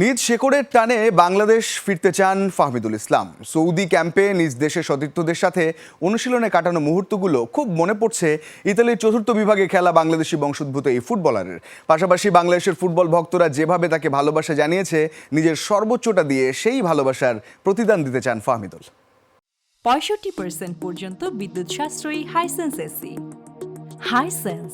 নিজ শেকড়ের টানে বাংলাদেশ ফিরতে চান ফাহমিদুল ইসলাম। সৌদি ক্যাম্পে নিজ দেশের সতীর্থদের সাথে অনুশীলনে কাটানো মুহূর্তগুলো খুব মনে পড়ছে ইতালির চতুর্থ বিভাগে খেলা বাংলাদেশি বংশোদ্ভূত এই ফুটবলারের। পাশাপাশি বাংলাদেশের ফুটবল ভক্তরা যেভাবে তাকে ভালোবাসা জানিয়েছে, নিজের সর্বোচ্চটা দিয়ে সেই ভালোবাসার প্রতিদান দিতে চান ফাহমিদুল। পঁয়ষট্টি পর্যন্ত বিদ্যুৎ সাশ্রয়ী হাইসেন্স এসি হাইসেন্স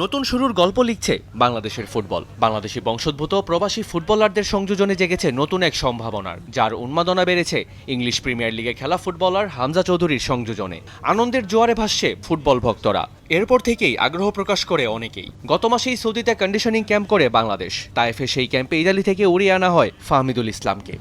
নতুন শুরুর গল্প লিখছে বাংলাদেশের ফুটবল। বাংলাদেশি বংশোদ্ভূত প্রবাসী ফুটবলারদের সংযোজনে জেগেছে নতুন এক সম্ভাবনার, যার উন্মাদনা বেড়েছে ইংলিশ প্রিমিয়ার লিগে খেলা ফুটবলার হামজা চৌধুরীর সংযোজনে। আনন্দের জোয়ারে ভাসছে ফুটবল ভক্তরা। এরপর থেকেই আগ্রহ প্রকাশ করে অনেকেই। গত মাসেই সৌদিতে কন্ডিশনিং ক্যাম্প করে বাংলাদেশ। তাইফে সেই ক্যাম্পে ইতালি থেকে উড়িয়ে আনা হয় ফাহমিদুল ইসলামকে।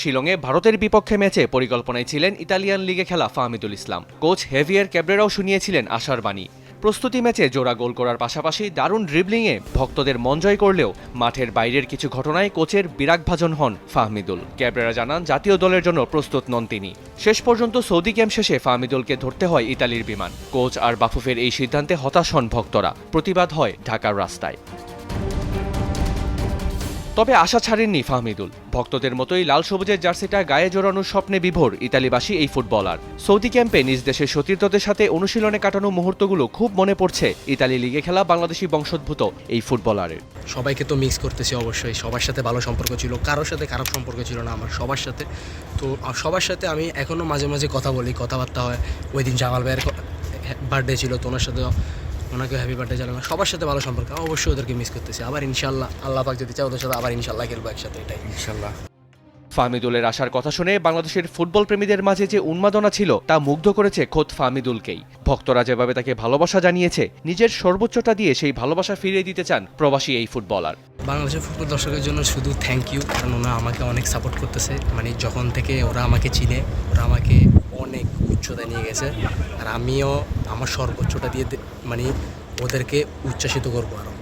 শিলংয়ে ভারতের বিপক্ষে ম্যাচে পরিকল্পনায় ছিলেন ইতালিয়ান লিগে খেলা ফাহমিদুল ইসলাম। কোচ হেভিয়ার ক্যাব্রেরাও শুনিয়েছিলেন আশার বাণী। প্রস্তুতি ম্যাচে জোড়া গোল করার পাশাপাশি দারুণ ড্রিবলিংয়ে ভক্তদের মন জয় করলেও মাঠের বাইরের কিছু ঘটনায় কোচের বিরাগভাজন হন ফাহমিদুল। ক্যাব্রেরা জানান, জাতীয় দলের জন্য প্রস্তুত নন তিনি। শেষ পর্যন্ত সৌদি ক্যাম্প শেষে ফাহমিদুলকে ধরতে হয় ইতালির বিমান। কোচ আর বাফুফের এই সিদ্ধান্তে হতাশ হন ভক্তরা। প্রতিবাদ হয় ঢাকার রাস্তায়। তবে আশা ছাড়েননি ফাহমিদুল। ভক্তদের মতোই লাল সবুজের জার্সিটা গায়ে জোরানোর স্বপ্নে বিভোর ইতালিবাসী এই ফুটবলার। সৌদি ক্যাম্পে নিজ দেশের সতীর্থদের সাথে অনুশীলনে কাটানো মুহূর্তগুলো খুব মনে পড়ছে ইতালি লিগে খেলা বাংলাদেশি বংশোদ্ভূত এই ফুটবলারের। সবাইকে তো মিক্স করতেছি অবশ্যই, সবার সাথে ভালো সম্পর্ক ছিল, কারোর সাথে খারাপ সম্পর্ক ছিল না আমার, সবার সাথে। তো সবার সাথে আমি এখনও মাঝে মাঝে কথা বলি, কথাবার্তা হয়। ওই দিন জামাল ভাইয়ের বার্থডে ছিল, তো ওনার সাথে ওনাকে হ্যাপি বার্থডে জানালাম সবার সাথে ভালো সম্পর্ক অবশ্যই ওদেরকে মিস করতেছি। আবার ইনশাল্লাহ আল্লাহ পাক যদি চায় ওদের সাথে আবার ইনশাল্লাহ খেলব একসাথে এটাই। ইনশাল্লাহ। ফাহমিদুলের আসার কথা শুনে বাংলাদেশের ফুটবল প্রেমীদের মাঝে যে উন্মাদনা ছিল তা মুগ্ধ করেছে খোদ ফাহমিদুলকেই। ভক্তরা যেভাবে তাকে ভালোবাসা জানিয়েছে নিজের সর্বোচ্চটা দিয়ে সেই ভালোবাসা ফিরিয়ে দিতে চান প্রবাসী এই ফুটবলার। বাংলাদেশের ফুটবল দর্শকের জন্য শুধু থ্যাংক ইউ কারণ ওরা আমাকে অনেক সাপোর্ট করতেছে। মানে যখন থেকে ওরা আমাকে চিনে ওরা আমাকে অনেক উচ্চতায় নিয়ে গেছে। আর আমিও আমার সর্বোচ্চটা দিয়ে মানে ওদেরকে উচ্ছ্বাসিত করব আরও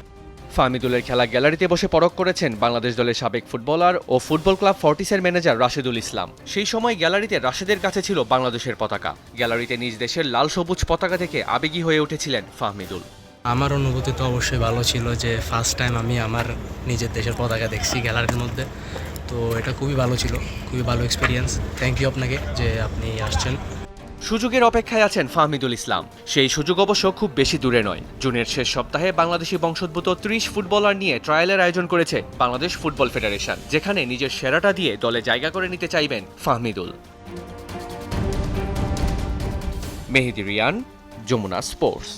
ফাহমিদুলের খেলা গ্যালারিতে বসে পরখ করেছেন বাংলাদেশ দলের সাবেক ফুটবলার ও ফুটবল ক্লাব ফর্টিসের ম্যানেজার রাশেদুল ইসলাম। সেই সময় গ্যালারিতে রাশেদের কাছে ছিল বাংলাদেশের পতাকা। গ্যালারিতে নিজ দেশের লাল সবুজ পতাকা থেকে আবেগী হয়ে উঠেছিলেন ফাহমিদুল। আমার অনুভূতি তো অবশ্যই ভালো ছিল যে ফার্স্ট টাইম আমি আমার নিজের দেশের পতাকা দেখছি গ্যালারির মধ্যে। তো এটা খুবই ভালো ছিল, খুবই ভালো এক্সপিরিয়েন্স থ্যাংক ইউ আপনাকে যে আপনি আসছেন। সুযোগের অপেক্ষায় আছেন ফাহমিদুল ইসলাম। সেই সুযোগ অবশ্য খুব বেশি দূরে নয়। জুনের শেষ সপ্তাহে বাংলাদেশি বংশোদ্ভূত ত্রিশ ফুটবলার নিয়ে ট্রায়ালের আয়োজন করেছে বাংলাদেশ ফুটবল ফেডারেশন, যেখানে নিজের সেরাটা দিয়ে দলে জায়গা করে নিতে চাইবেন ফাহমিদুল। মেহেদি রিয়ান, যমুনা স্পোর্টস।